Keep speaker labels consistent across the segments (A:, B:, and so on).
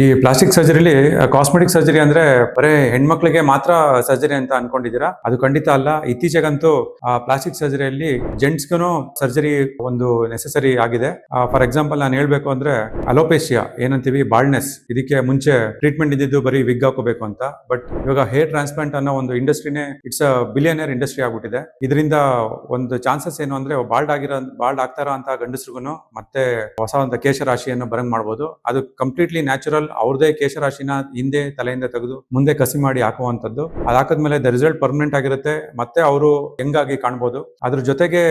A: ಈ plastic ಸರ್ಜರಿಲಿ cosmetic surgery ಅಂದ್ರೆ ಬರೇ ಹೆಣ್ಮಕ್ಳಿಗೆ ಮಾತ್ರ ಸರ್ಜರಿ ಅಂತ ಅನ್ಕೊಂಡಿದ್ದೀರಾ? ಅದು ಖಂಡಿತ ಅಲ್ಲ. ಇತ್ತೀಚೆಗಂತೂ ಪ್ಲಾಸ್ಟಿಕ್ ಸರ್ಜರಿಯಲ್ಲಿ ಜೆಂಟ್ಸ್ಗೂ ಸರ್ಜರಿ ಒಂದು ನೆಸೆಸರಿ ಆಗಿದೆ. ಫಾರ್ ಎಕ್ಸಾಂಪಲ್ ನಾನು ಹೇಳ್ಬೇಕು ಅಂದ್ರೆ ಅಲೋಪೇಶಿಯಾ ಏನಂತೀವಿ? ಬಾಲ್ಡ್ನೆಸ್ ಇದಕ್ಕೆ ಮುಂಚೆ ಟ್ರೀಟ್ಮೆಂಟ್ ಇದ್ದಿದ್ದು ಬರೀ ವಿಗ್ ಹಾಕೋಬೇಕು ಅಂತ. ಬಟ್ ಇವಾಗ ಹೇರ್ ಟ್ರಾನ್ಸ್ಪ್ಲಾಂಟ್ ಅನ್ನೋ ಒಂದು ಇಂಡಸ್ಟ್ರಿನೇ ಇಟ್ಸ್ ಅ ಬಿಲಿಯನರ್ ಇಂಡಸ್ಟ್ರಿ ಆಗ್ಬಿಟ್ಟಿದೆ. ಇದರಿಂದ ಒಂದು ಚಾನ್ಸಸ್ ಏನು ಅಂದ್ರೆ ಬಾಲ್ಡ್ ಆಗಿರೋ ಬಾಲ್ಡ್ ಆಗ್ತಾರ ಅಂತ ಗಂಡಸ್ರಿಗೂ ಮತ್ತೆ ಹೊಸ ಒಂದು ಕೇಶರಾಶಿಯನ್ನು ಬರಂಗ್ ಮಾಡ್ಬೋದು. ಅದು ಕಂಪ್ಲೀಟ್ಲಿ ನ್ಯಾಚುರಲ್ ಅವ್ರದೇ ಕೇಶರಾಶಿನ ಹಿಂದೆ ತಲೆಯಿಂದ ತೆಗೆದು ಮುಂದೆ ಕಸಿ ಮಾಡಿ ಹಾಕುವಂತದ್ದು ಅದು ಹಾಕಿದ್ಮೇಲೆ ದ ರಿಸಲ್ಟ್ ಪರ್ಮನೆಂಟ್ ಆಗಿರುತ್ತೆ. ಮತ್ತೆ ಅವರು ಹೆಂಗಾಗಿ ಕಾಣ್ಬೋದು. ಅದ್ರ ಜೊತೆಗೆ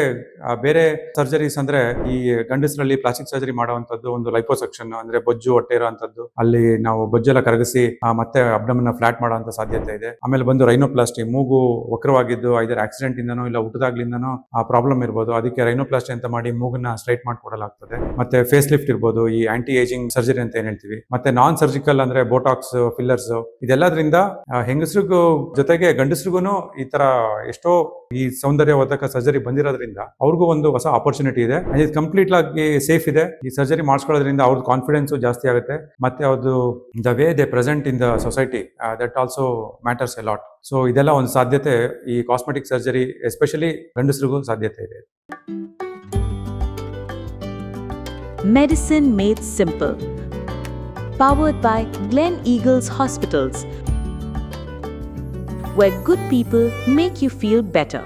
A: ಬೇರೆ ಸರ್ಜರೀಸ್ ಅಂದ್ರೆ ಈ ಗಂಡಸರಲ್ಲಿ ಪ್ಲಾಸ್ಟಿಕ್ ಸರ್ಜರಿ ಮಾಡುವಂತದ್ದು ಒಂದು ಲೈಪೋಸೆಕ್ಷನ್ ಅಂದ್ರೆ ಬೊಜ್ಜು, ಹೊಟ್ಟೆ ಇರುವಂತದ್ದು ಅಲ್ಲಿ ನಾವು ಬೊಜ್ಜೆಲ್ಲ ಕರಗಿಸಿ ಮತ್ತೆ ಅಬ್ಡಮನ್ನ ಫ್ಲಾಟ್ ಮಾಡುವಂತ ಸಾಧ್ಯತೆ ಇದೆ. ಆಮೇಲೆ ಬಂದು ರೈನೋಪ್ಲಾಸ್ಟಿ ಮೂಗು ವಕ್ರವಾಗಿದ್ದು ಐದರ ಆಕ್ಸಿಡೆಂಟ್ ಇಂದನೋ ಇಲ್ಲ ಊಟದಾಗ್ಲಿಂದನೋ ಆ ಪ್ರಾಬ್ಲಮ್ ಇರ್ಬೋದು. ಅದಕ್ಕೆ ರೈನೋಪ್ಲಾಸ್ಟಿ ಅಂತ ಮಾಡಿ ಮೂಗನ್ನ ಸ್ಟ್ರೈಟ್ ಮಾಡಿಕೊಡಲಾಗ್ತದೆ. ಮತ್ತೆ ಫೇಸ್ ಲಿಫ್ಟ್ ಇರ್ಬೋದು. ಈ ಆಂಟಿ ಏಜಿಂಗ್ ಸರ್ಜರಿ ಅಂತ ಏನ್ ಹೇಳ್ತೀವಿ. ಮತ್ತೆ ನಾನ್ ಸರ್ಜಿಕಲ್ ಅಂದ್ರೆ ಬೋಟಾಕ್ಸ್ ಫಿಲ್ಲರ್ಸ್ ಇದೆಲ್ಲದ್ರಿಂದ ಹೆಂಗಸ್ರಿಗೂ ಜೊತೆಗೆ ಗಂಡಸ್ರಿಗೂ ಈ ತರ ಎಷ್ಟೋ ಈ ಸೌಂದರ್ಯವರ್ಧಕ ಸರ್ಜರಿ ಬಂದಿರೋದ್ರಿಂದ ಅವ್ರಿಗೂ ಒಂದು ಹೊಸ ಆಪರ್ಚುನಿಟಿ ಇದೆ. ಇದು ಕಂಪ್ಲೀಟ್ ಆಗಿ ಸೇಫ್ ಇದೆ. ಈ ಸರ್ಜರಿ ಮಾಡಿಸ್ಕೊಳ್ಳೋದ್ರಿಂದ ಅವ್ರದ್ದು ಕಾನ್ಫಿಡೆನ್ಸ್ ಜಾಸ್ತಿ ಆಗುತ್ತೆ. ಮತ್ತೆ ಅವ್ರದ್ದು the way they present in the society that also matters a lot so ಇದೆಲ್ಲ ಒಂದು ಸಾಧ್ಯತೆ ಈ ಕಾಸ್ಮೆಟಿಕ್ ಸರ್ಜರಿ ಎಸ್ಪೆಷಲಿ ಗಂಡಸ್ರಿಗೂ ಸಾಧ್ಯತೆ ಇದೆ.
B: Medicine made Simple. Powered by Glen Eagles Hospitals, where good people make you feel better.